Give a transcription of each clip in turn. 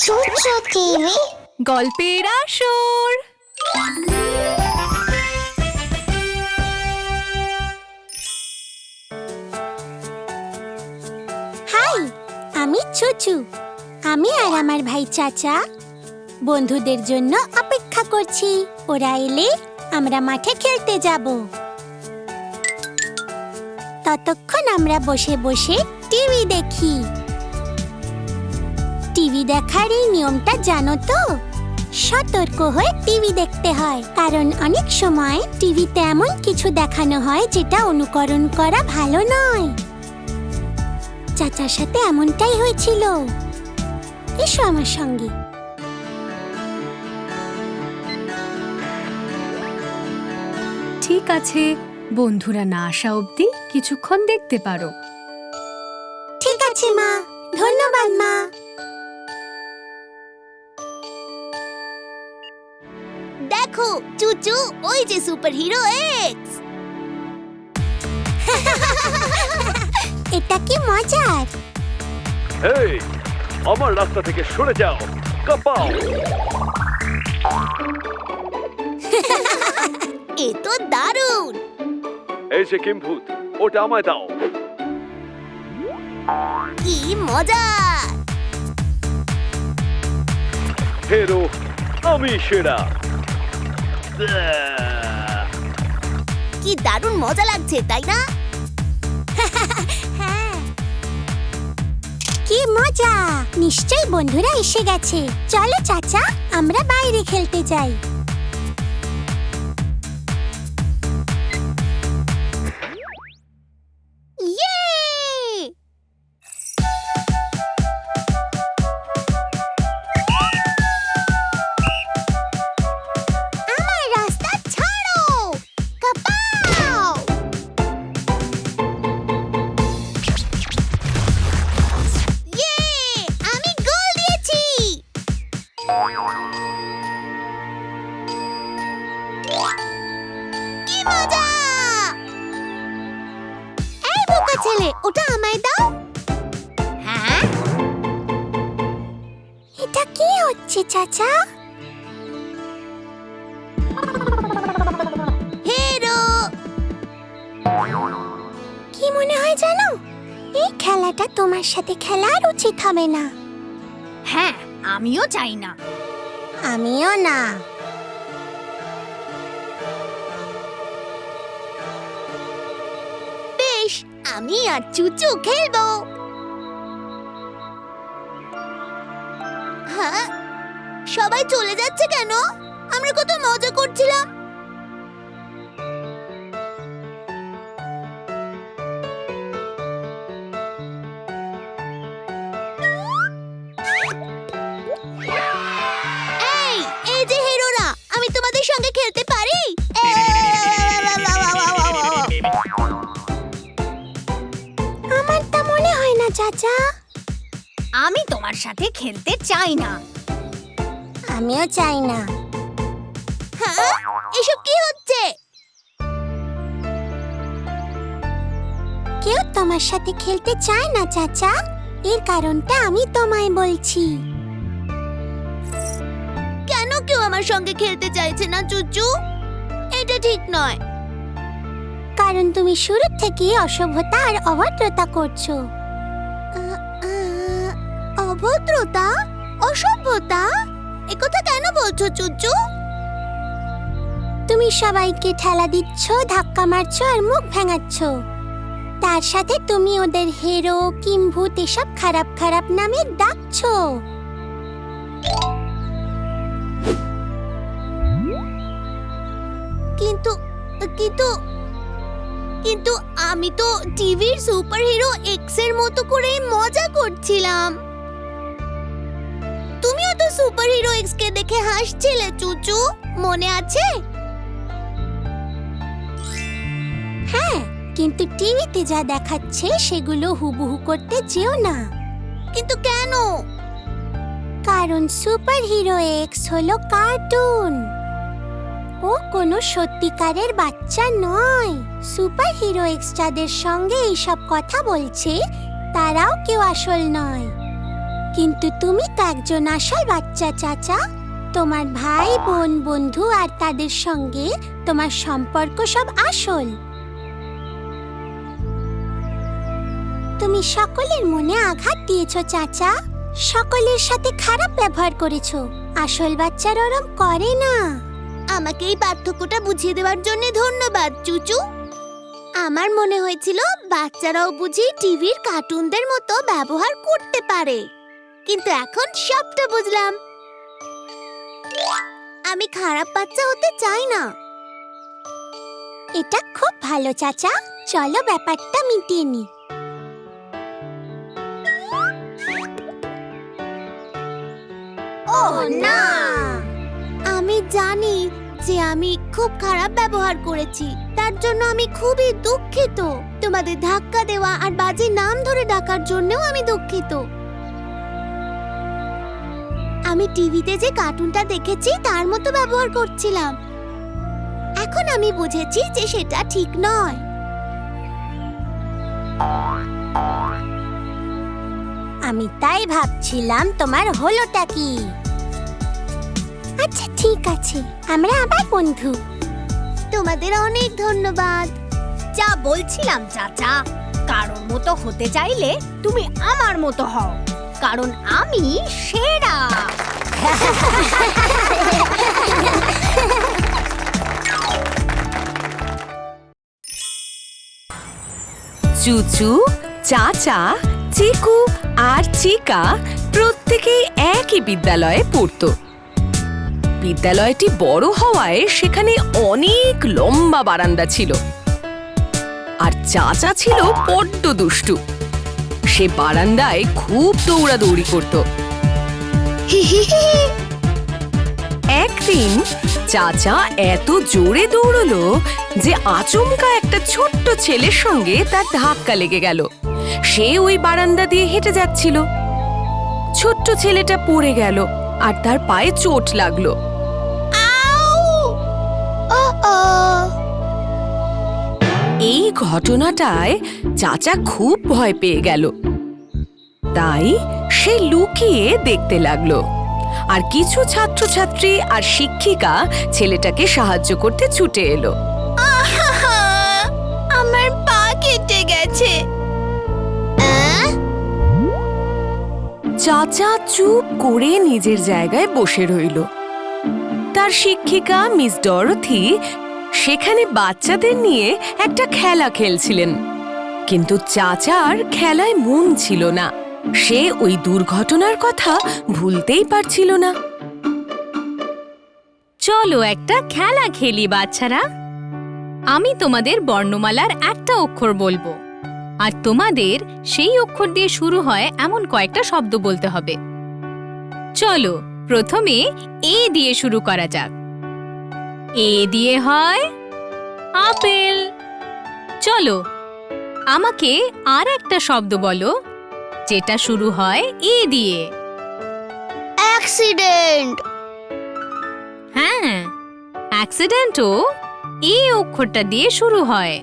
চুচু টিভি? গল্পের আসর। হাই আমি চুচু। আমি আর আমার ভাই চাচা। বন্ধুদের জন্য অপেক্ষা করছি। ওরা এলে আমরা মাঠে খেলতে যাব। ততক্ষণ আমরা বসে বসে টিভি দেখি। টিভি দেখার এই নিয়মটা জানো তো? সতর্ক হয়ে টিভি দেখতে হয়। কারণ অনেক সময় টিভিতে এমন কিছু দেখানো হয় যেটা অনুকরণ করা ভালো নয়। চাচার সাথে এমনটাই হয়েছিল। এসো আমার সঙ্গে। ঠিক আছে বন্ধুরা না আসা অবধি কিছুক্ষণ দেখতে পারো। ঠিক আছে মা ধন্যবাদ মা। দেখো চুচু ওই যে সুপার হিরো এক্স এটা কি মজার? এই আমার রাস্তা থেকে সরে যাও কাপাও। এ তো দারুণ। এই যে কিম্ভূত ওটা আমায় দাও। কি মজা। হেরো আমি সেরা! কি দারুণ মজা লাগছে, তাই না? কি মজা! নিশ্চয়ই বন্ধুরা এসে গেছে। চলো, চাচা, আমরা বাইরে খেলতে যাই। হচ্ছে চাচা? হিরো! কি মনে হয় জানো? এই খেলাটা তোমার সাথে খেলার উচিত হবে না। হ্যাঁ আমিও চাই না। আমিও না। বেশ আমি আর চুচু খেলব। হ্যাঁ সবাই চলে যাচ্ছে কেন? আমরা কত মজা করছিলাম। এই এই যে হিরোরা আমি তোমাদের সঙ্গে খেলতে পারি? আমার তা মনে হয় না চাচা। আমি তোমার সাথে খেলতে চাই না। আমিও চাই না। হ্যাঁ? এসব কি হচ্ছে? কেউ তোমার সাথে খেলতে চায় না চাচা। এর কারণটা আমি তোমায় বলছি। কেন কেউ আমার সঙ্গে খেলতে চাইছে না চুচু? এটা ঠিক নয়। কারণ তুমি শুরু থেকে অসভ্যতা আর অভদ্রতা করছ। অভদ্রতা? অসভ্যতা? একথা কেন বলছো, চুচু? তুমি সবাইকে ঠেলা দিচ্ছ, ধাক্কা মারছো আর মুখ ভেঙাচ্ছ। তার সাথে তুমি ওদের হেরো কিম্ভূত এসব খারাপ খারাপ নামে ডাকছো। কিন্তু কিন্তু কিন্তু আমি তো টিভির সুপার হিরো এক্সের মতো করে মজা করছিলাম। তুমিও তো সুপার হিরো এক্স কে দেখে হাসছিলে, চুচু? মনে আছে? হ্যাঁ কিন্তু টিভিতে যা দেখাচ্ছে সেগুলো হুবহু করতে যেও না। কিন্তু কেন? কারণ সুপার হিরো এক্স হলো কার্টুন। ও কোনো সত্যিকারের বাচ্চা নয়। সুপার হিরো এক্স যাদের সঙ্গে এইসব কথা বলছে, তারাও কেউ আসল নয়। কিন্তু তুমি তো একজন আসল বাচ্চা, চাচা। তোমার ভাই, বোন, বন্ধু আর তাদের সঙ্গে তোমার সম্পর্ক সব আসল। তুমি সকলের মনে আঘাত দিয়েছ, চাচা। সকলের সাথে খারাপ ব্যবহার করেছ। আসল বাচ্চার ওরম করে না। আমাকে এই পার্থক্যটা বুঝিয়ে দেওয়ার জন্য ধন্যবাদ, চুচু। আমার মনে হয়েছিল বাচ্চারাও বুঝি টিভির কার্টুনদের মতো ব্যবহার করতে পারে। কিন্তু এখন সবটা বুঝলাম। আমি খারাপ বাচ্চা হতে চাই না। এটা খুব ভালো, চাচা। চলো ব্যাপারটা মিটিয়ে নি। না! আমি জানি যে আমি খুব খারাপ ব্যবহার করেছি। তার জন্য আমি খুবই দুঃখিত। তোমাদের ধাক্কা দেওয়া আর বাজে নাম ধরে ডাকার জন্যও আমি দুঃখিত। আমি টিভিতে যে কার্টুনটা দেখেছি, তার মতো ব্যবহার করছিলাম। এখন আমি বুঝেছি যে সেটা ঠিক নয়। আমি তাই ভাবছিলাম তোমার হলোটা কি। আচ্ছা ঠিক আছে। আমরা আবার বন্ধু। তোমাদের অনেক ধন্যবাদ। যা বলছিলাম, চাচা। কারোর মতো হতে চাইলে তুমি আমার মতো হও। কারণ আমি সেরা। চুচু, চাচা, চিকু আর চিকা প্রত্যেকেই একই বিদ্যালয়ে পড়তো। বিদ্যালয়টি বড় হওয়ায় সেখানে অনেক লম্বা বারান্দা ছিল। আর চাচা ছিল বড্ড দুষ্টু। সে বারান্দায় খুব দৌড়াদৌড়ি করত। একদিন চাচা এত জোরে দৌড়লো যে আচমকা একটা ছোট্ট ছেলের সঙ্গে তার ধাক্কা লেগে গেল। সে ওই বারান্দা দিয়ে হেঁটে যাচ্ছিল। ছোট্ট ছেলেটা পড়ে গেল আর তার পায়ে চোট লাগল। এই ঘটনাটায় চাচা খুব ভয় পেয়ে গেল। তাই সে লুকিয়ে দেখতে লাগল। আর কিছু ছাত্রছাত্রী আর শিক্ষিকা ছেলেটাকে সাহায্য করতে ছুটে এলো। আমার পা কেটে গেছে। চাচা চুপ করে নিজের জায়গায় বসে রইল। তার শিক্ষিকা মিস ডরথি সেখানে বাচ্চাদের নিয়ে একটা খেলা খেলছিলেন। কিন্তু চাচার খেলায় মন ছিল না। সে ওই দুর্ঘটনার কথা ভুলতেই পারছিল না। চলো একটা খেলা খেলি, বাচ্চারা। আমি তোমাদের বর্ণমালার একটা অক্ষর বলব। আর তোমাদের সেই অক্ষর দিয়ে শুরু হয় এমন কয়েকটা শব্দ বলতে হবে। চলো, প্রথমে এ দিয়ে শুরু করা যাক। এ দিয়ে হয় আপেল। চলো, আমাকে আর একটা শব্দ বলো। যেটা শুরু হয় এ দিয়ে। অ্যাক্সিডেন্ট। হ্যাঁ অ্যাক্সিডেন্টও এই অক্ষরটা দিয়ে শুরু হয়।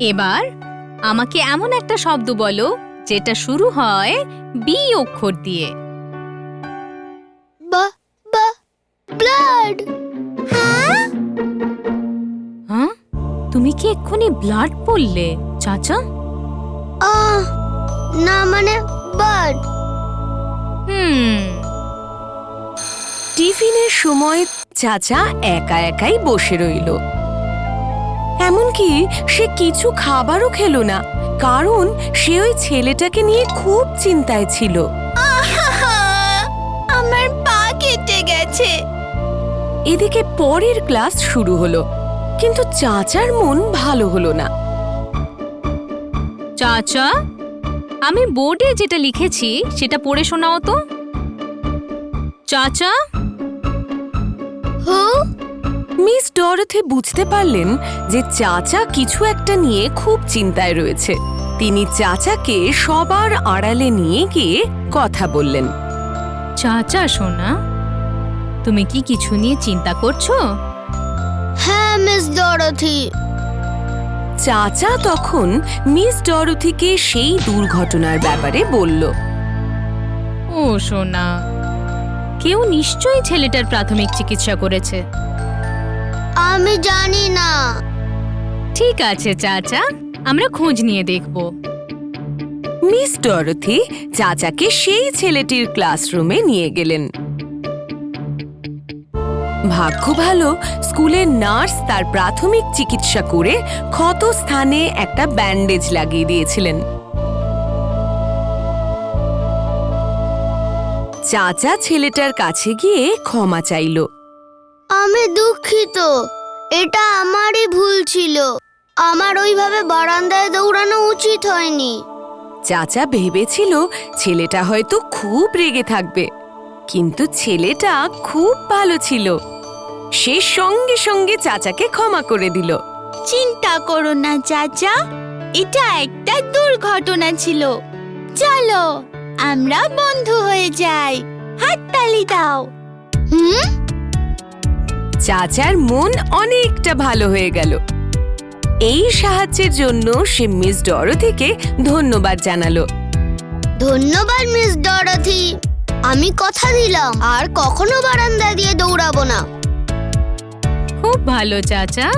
এবার আমাকে এমন একটা শব্দ বলো যেটা শুরু হয় বি অক্ষর দিয়ে। বা বা ব্লাড। হ্যাঁ? তুমি কি এক্ষুনি ব্লাড পড়লে চাচা? আহ না মানে বার্ড হুম। টিফিনের সময় চাচা একা একাই বসে রইল। এমনকি সে কিছু খাবারও খেলো না কারণ সে ওই ছেলেটাকে নিয়ে খুব চিন্তায় ছিল। আমার পা কেটে গেছে। এদিকে পরের ক্লাস শুরু হলো কিন্তু চাচার মন ভালো হলো না। চাচা? আমি বোর্ডে যেটা লিখেছি সেটা পড়ে শোনাও তো। চাচা? হু মিস ডরথে বুঝতে পারলেন যে চাচা কিছু একটা নিয়ে খুব চিন্তায় রয়েছে। তিনি চাচাকে সবার আড়ালে নিয়ে গিয়ে কথা বললেন। চাচা সোনা তুমি কি কিছু নিয়ে চিন্তা করছ? হ্যাঁ মিস ডরথি। চাচা তখন মিস ডরথিকে সেই দুর্ঘটনার ব্যাপারে বলল। ও সোনা। কেউ নিশ্চয়ই ছেলেটার প্রাথমিক চিকিৎসা করেছে। আমি জানি না। ঠিক আছে চাচা। আমরা খোঁজ নিয়ে দেখব। মিস ডরথি চাচাকে সেই ছেলেটির ক্লাসরুমে নিয়ে গেলেন। ভাগ্য ভালো স্কুলের নার্স তার প্রাথমিক চিকিৎসা করে ক্ষত স্থানে একটা ব্যান্ডেজ লাগিয়ে দিয়েছিলেন। চাচা ছেলেটার কাছে গিয়ে ক্ষমা চাইল। আমি দুঃখিত এটা আমারই ভুল ছিল। আমার ওইভাবে বারান্দায় দৌড়ানো উচিত হয়নি। চাচা ভেবেছিল ছেলেটা হয়তো খুব রেগে থাকবে। কিন্তু ছেলেটা খুব ভালো ছিল। সে সঙ্গে সঙ্গে চাচাকে ক্ষমা করে দিল। চিন্তা করো না চাচা। এটা একটা দুর্ঘটনা ছিল। চলো আমরা বন্ধু হয়ে যাই। হাততালি দাও। হুম? চাচার মন অনেকটা ভালো হয়ে গেল। এই সাহায্যের জন্য সে মিস ডরোথিকে ধন্যবাদ জানালো। ধন্যবাদ মিস ডরথি। আমি কথা দিলাম আর কখনো বারান্দা দিয়ে দৌড়াবো না। খুব ভালো চাচা।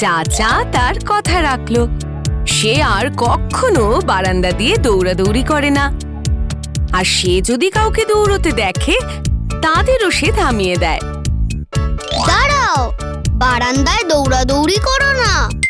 চাচা তার কথা রাখল। সে আর কখনো বারান্দা দিয়ে দৌড়াদৌড়ি করে না। আর সে যদি কাউকে দৌড়তে দেখে তাদেরও সে থামিয়ে দেয়। দাঁড়াও বারান্দায় দৌড়াদৌড়ি করো না।